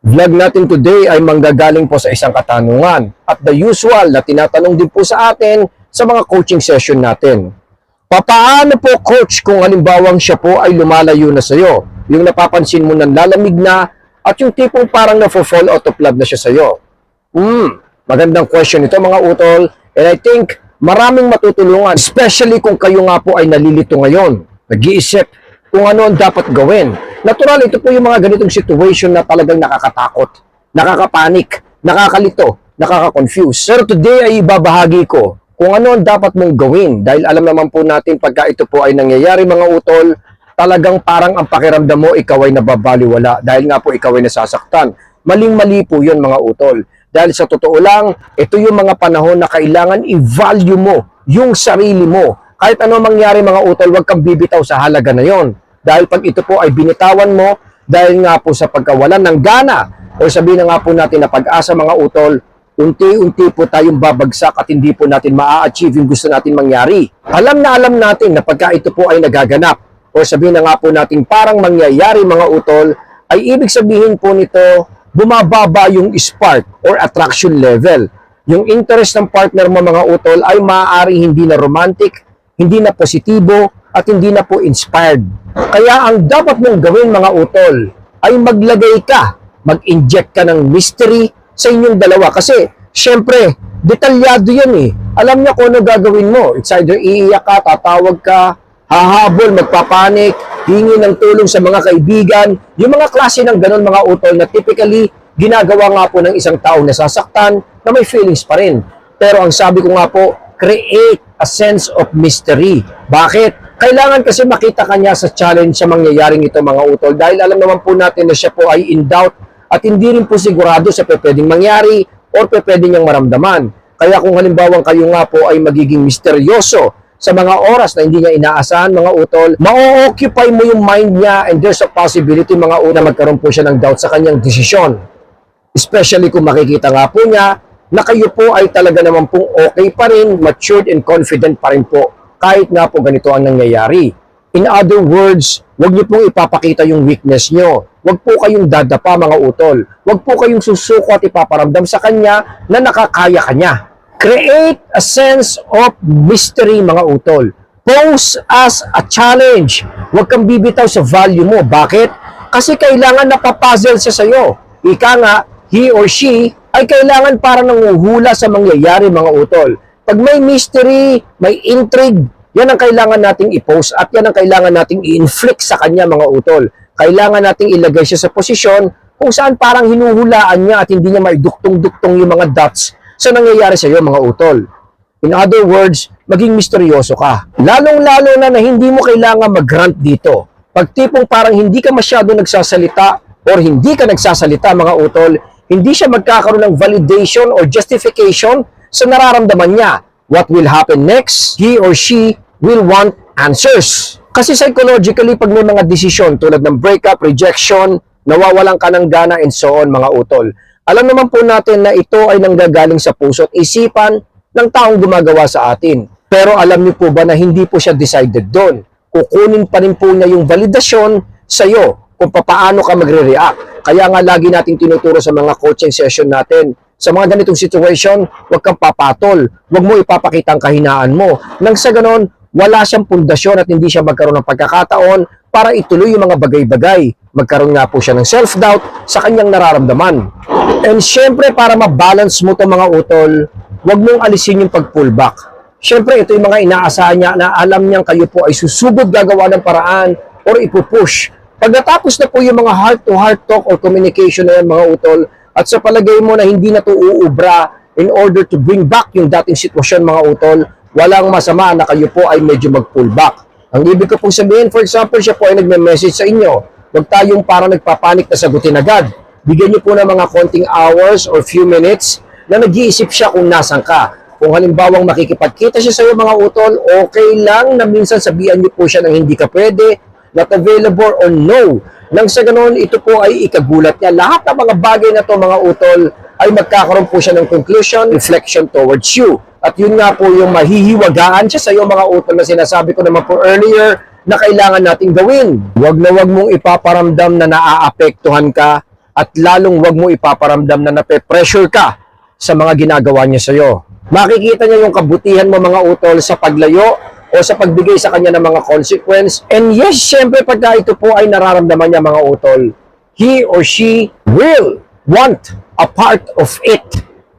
Vlog natin today ay manggagaling po sa isang katanungan at the usual na tinatanong din po sa atin sa mga coaching session natin. Papaano po coach kung halimbawang siya po ay lumalayo na sa iyo? Yung napapansin mo nang lalamig na at yung tipong parang na-fall out of love na siya sa iyo. Hmm, magandang question ito mga utol and I think maraming matutulungan especially kung kayo nga po ay nalilito ngayon. Nag-iisip kung ano ang dapat gawin. Natural, ito po yung mga ganitong situation na talagang nakakatakot, nakakapanik, nakakalito, nakaka-confuse. Pero today ay ibabahagi ko kung ano ang dapat mong gawin dahil alam naman po natin pagka ito po ay nangyayari mga utol, talagang parang ang pakiramdam mo ikaw ay nababaliwala dahil nga po ikaw ay nasasaktan. Maling-mali po yun mga utol. Dahil sa totoo lang, ito yung mga panahon na kailangan i-value mo yung sarili mo. Kahit ano mangyari mga utol, huwag kang bibitaw sa halaga na yon. Dahil pag ito po ay binitawan mo, dahil nga po sa pagkawalan ng gana, o sabihin na nga po natin na pag-asa mga utol, unti-unti po tayong babagsak at hindi po natin maa-achieve yung gusto natin mangyari. Alam na alam natin na pagka ito po ay nagaganap, o sabihin na nga po natin parang mangyayari mga utol, ay ibig sabihin po nito, bumababa yung spark or attraction level. Yung interest ng partner mo mga utol ay maaari hindi na romantic, hindi na positibo, at hindi na po inspired. Kaya ang dapat mong gawin mga utol ay maglagay ka, mag-inject ka ng mystery sa inyong dalawa. Kasi, syempre, detalyado yan eh. Alam niya kung ano gagawin mo. It's either iiyak ka, tatawag ka, hahabol, magpapanik, hingi ng tulong sa mga kaibigan. Yung mga klase ng ganun mga utol na typically ginagawa nga po ng isang taong nasasaktan na may feelings pa rin. Pero ang sabi ko nga po, create a sense of mystery. Bakit? Kailangan kasi makita kanya sa challenge sa mangyayaring ito mga utol dahil alam naman po natin na siya po ay in doubt at hindi rin po sigurado sa pwedeng mangyari or pwede niyang maramdaman. Kaya kung halimbawang kayo nga po ay magiging misteryoso sa mga oras na hindi niya inaasahan mga utol, ma-occupy mo yung mind niya and there's a possibility mga una magkaroon po siya ng doubt sa kanyang desisyon. Especially kung makikita nga po niya na kayo po ay talaga naman pong okay pa rin, matured and confident pa rin po kahit nga po ganito ang nangyayari. In other words, huwag niyo pong ipapakita yung weakness niyo. Huwag po kayong dadapa mga utol. Huwag po kayong susuko at ipaparamdam sa kanya na nakakaya kanya. Create a sense of mystery mga utol. Pose as a challenge. Huwag kang bibitaw sa value mo. Bakit? Kasi kailangan napapuzzle siya sa'yo. Ika nga, he or she ay kailangan para nanguhula sa mangyayari mga utol. Pag may mystery, may intrigue, yan ang kailangan nating i-post at yan ang kailangan nating i-inflict sa kanya mga utol. Kailangan nating ilagay siya sa posisyon kung saan parang hinuhulaan niya at hindi niya maiduktong-duktong yung mga dots sa nangyayari sa iyo mga utol. In other words, maging misteryoso ka. Lalong-lalo na na hindi mo kailangan mag-grant dito. Pag tipong parang hindi ka masyado nagsasalita or hindi ka nagsasalita mga utol, hindi siya magkakaroon ng validation or justification sa nararamdaman niya. What will happen next? He or she will want answers. Kasi psychologically, pag may mga desisyon tulad ng breakup, rejection, nawawalan ka ng gana and so on mga utol. Alam naman po natin na ito ay nanggagaling sa puso at isipan ng taong gumagawa sa atin. Pero alam niyo po ba na hindi po siya decided doon? Kukunin pa rin po niya yung validasyon sa iyo kung paano ka magre-react. Kaya nga lagi nating tinuturo sa mga coaching session natin, sa mga ganitong situation, huwag kang papatol. Huwag mo ipapakita ang kahinaan mo. Nang sa ganon, wala siyang pundasyon at hindi siya magkaroon ng pagkakataon para ituloy yung mga bagay-bagay. Magkaroon nga po siya ng self-doubt sa kanyang nararamdaman. And syempre, para mabalance mo to mga utol, huwag mong alisin yung pag-pullback. Syempre, ito yung mga inaasahan niya na alam niyang kayo po ay susubod gagawa ng paraan or ipupush. Pag natapos na po yung mga heart-to-heart talk or communication na yan mga utol, at sa palagay mo na hindi na to uubra in order to bring back yung dating sitwasyon mga utol, walang masama na kayo po ay medyo mag-pull back. Ang ibig ko pong sabihin, for example, siya po ay nagme-message sa inyo. Huwag tayong parang nagpapanik na sagutin agad. Bigyan niyo po ng mga konting hours or few minutes na nag-iisip siya kung nasan ka. Kung halimbawang makikipagkita siya sa iyo mga utol, okay lang na minsan sabihan niyo po siya ng hindi ka pwede, not available or no. Nang sa ganoon, ito po ay ikagulat niya. Lahat ng mga bagay na to mga utol ay magkakaroon po siya ng conclusion, reflection towards you. At yun nga po yung mahihiwagaan siya sa iyo mga utol na sinasabi ko naman po earlier na kailangan nating gawin. Huwag na huwag mong ipaparamdam na naaapektuhan ka at lalong wag mo ipaparamdam na nape-pressure ka sa mga ginagawa niya sa'yo. Makikita niya yung kabutihan mo mga utol sa paglayo o sa pagbigay sa kanya ng mga consequence. And yes, syempre pagka ito po ay nararamdaman niya mga utol, he or she will want a part of it.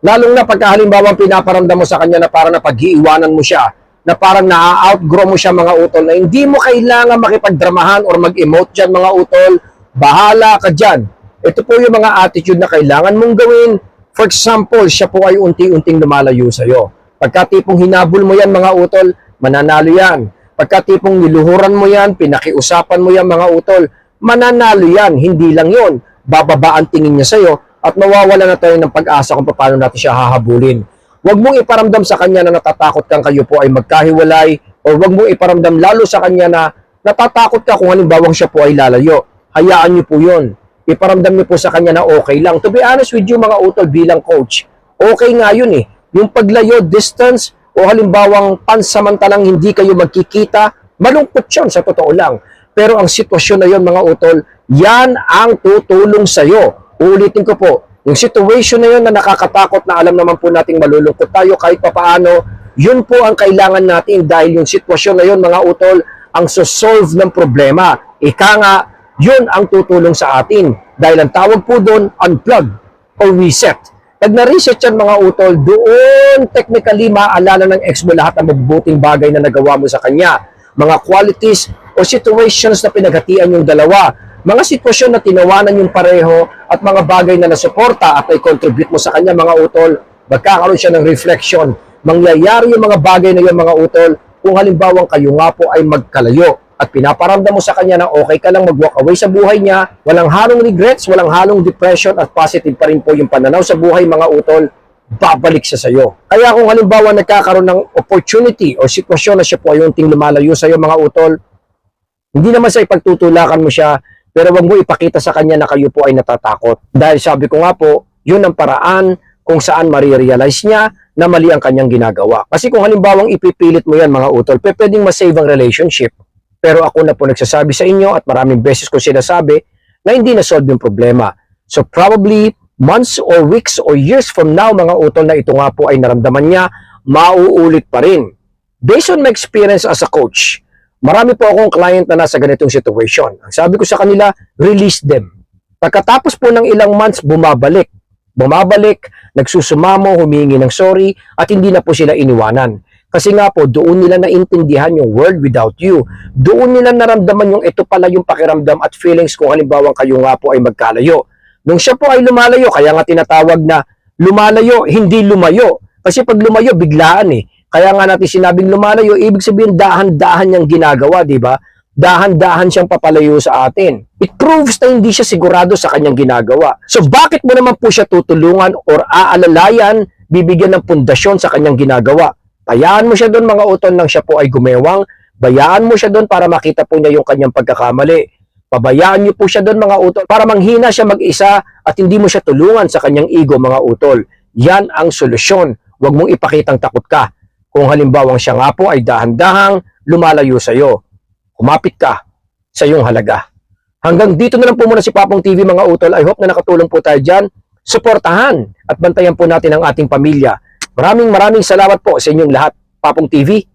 Lalong na pagka halimbawa pinaparamdam mo sa kanya na parang napag-iiwanan mo siya, na parang na-outgrow mo siya mga utol, na hindi mo kailangan makipagdramahan or mag-emote dyan mga utol, bahala ka dyan. Ito po yung mga attitude na kailangan mong gawin. For example, siya po ay unti-unting lumalayo sa'yo. Pagka tipong hinabol mo yan mga utol, mananalo yan. Pagka tipong niluhuran mo yan, pinakiusapan mo yan mga utol, mananalo yan. Hindi lang yon Bababa ang tingin niya sa'yo at mawawala na tayo ng pag-asa kung paano natin siya hahabulin. Huwag mong iparamdam sa kanya na natatakot kang kayo po ay magkahiwalay o huwag mong iparamdam lalo sa kanya na natatakot ka kung halimbawang siya po ay lalayo. Hayaan niyo po yun. Iparamdam niyo po sa kanya na okay lang. To be honest with you mga utol bilang coach, okay nga yun eh. Yung paglayo, distance, o halimbawang pansamantalang hindi kayo magkikita, malungkot yun sa totoo lang. Pero ang sitwasyon na yun mga utol, yan ang tutulong sa'yo. Ulitin ko po, yung situation na yun na nakakatakot na alam naman po nating malulungkot tayo kahit papaano, yun po ang kailangan natin dahil yung sitwasyon na yun mga utol, ang sosolve ng problema. Ika nga, yun ang tutulong sa atin. Dahil ang tawag po doon, unplug or reset. Pag na-reset yan mga utol, doon technically maaalala ng ex mo lahat ng mabubuting bagay na nagawa mo sa kanya. Mga qualities o situations na pinaghatian yung dalawa. Mga sitwasyon na tinawanan yung pareho at mga bagay na nasuporta at ay contribute mo sa kanya mga utol, magkakaroon siya ng reflection. Mangyayari yung mga bagay na yung mga utol kung halimbawang kayo nga po ay magkalayo at pinaparamdam mo sa kanya na okay ka lang mag-walk away sa buhay niya, walang halong regrets, walang halong depression at positive pa rin po yung pananaw sa buhay mga utol, babalik siya sa'yo. Kaya kung halimbawa nagkakaroon ng opportunity o sitwasyon na siya po ay unting lumalayo sa'yo mga utol, hindi naman sa ipagtutulakan mo siya, pero wag mo ipakita sa kanya na kayo po ay natatakot. Dahil sabi ko nga po, yun ang paraan kung saan marirealize niya na mali ang kanyang ginagawa. Kasi kung halimbawang ipipilit mo yan mga utol, pwedeng masave ang relationship. Pero ako na po nagsasabi sa inyo at maraming beses ko sinasabi na hindi na-solve yung problema. So probably months or weeks or years from now mga utol na ito nga po ay naramdaman niya, mauulit pa rin. Based on my experience as a coach, marami po akong client na nasa ganitong situation. Ang sabi ko sa kanila, release them. Pagkatapos po ng ilang months, bumabalik. Bumabalik, nagsusumamo, humingi ng sorry, at hindi na po sila iniwanan. Kasi nga po, doon nila naintindihan yung world without you. Doon nila naramdaman yung ito pala yung pakiramdam at feelings kung halimbawang kayo nga po ay magkalayo. Nung siya po ay lumalayo, kaya nga tinatawag na lumalayo, hindi lumayo. Kasi pag lumayo, biglaan eh. Kaya nga natin sinabing lumalayo, ibig sabihin dahan-dahan niyang ginagawa, di ba? Dahan-dahan siyang papalayo sa atin. It proves na hindi siya sigurado sa kanyang ginagawa. So bakit mo naman po siya tutulungan or aalalayan, bibigyan ng pundasyon sa kanyang ginagawa? Bayaan mo siya doon mga utol nang siya po ay gumewang. Bayaan mo siya doon para makita po niya yung kanyang pagkakamali. Pabayaan niyo po siya doon mga utol para manghina siya mag-isa at hindi mo siya tulungan sa kanyang ego mga utol. Yan ang solusyon. Huwag mong ipakitang takot ka. Kung halimbawang siya nga po ay dahan-dahang lumalayo sa iyo. Kumapit ka sa iyong halaga. Hanggang dito na lang po muna si Papong TV mga utol. I hope na nakatulong po tayo dyan. Suportahan at bantayan po natin ang ating pamilya. Maraming maraming salamat po sa inyong lahat. Papong TV,